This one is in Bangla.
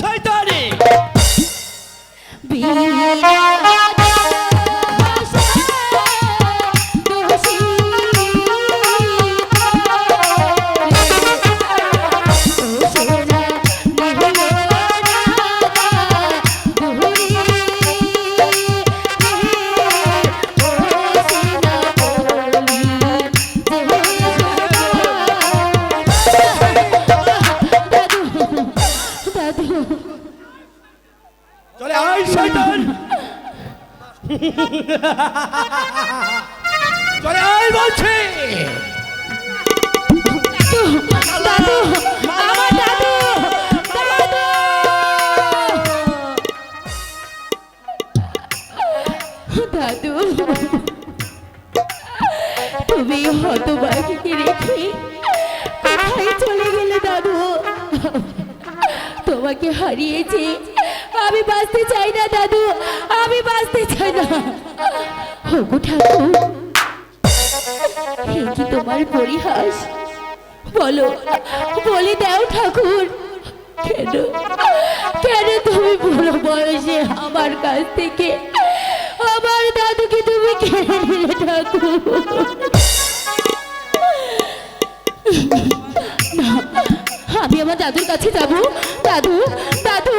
শয়তানি! দাদু চলে আয় শয়তান! চলে আয় বলছি! দাদু আমার দাদু দাদু। তুমি হতবাগিকে রেখে কোথায় চলে গেলে দাদু? তোমাকে হারিয়েছি। আমি বাঁচতে চাই না, দাদু। আমি বাঁচতে চাই না। হগু ঠাকুর তোমার পরিহাস? বলো, বলে দাও ঠাকুর, কেন কেন তুমি বুড়ো বয়সে আমার কাছ থেকে, আমার দাদুকে তুমি কেড়ে নিলে ঠাকুর? আমি আমার দাদুর কাছে যাব। দাদু দাদু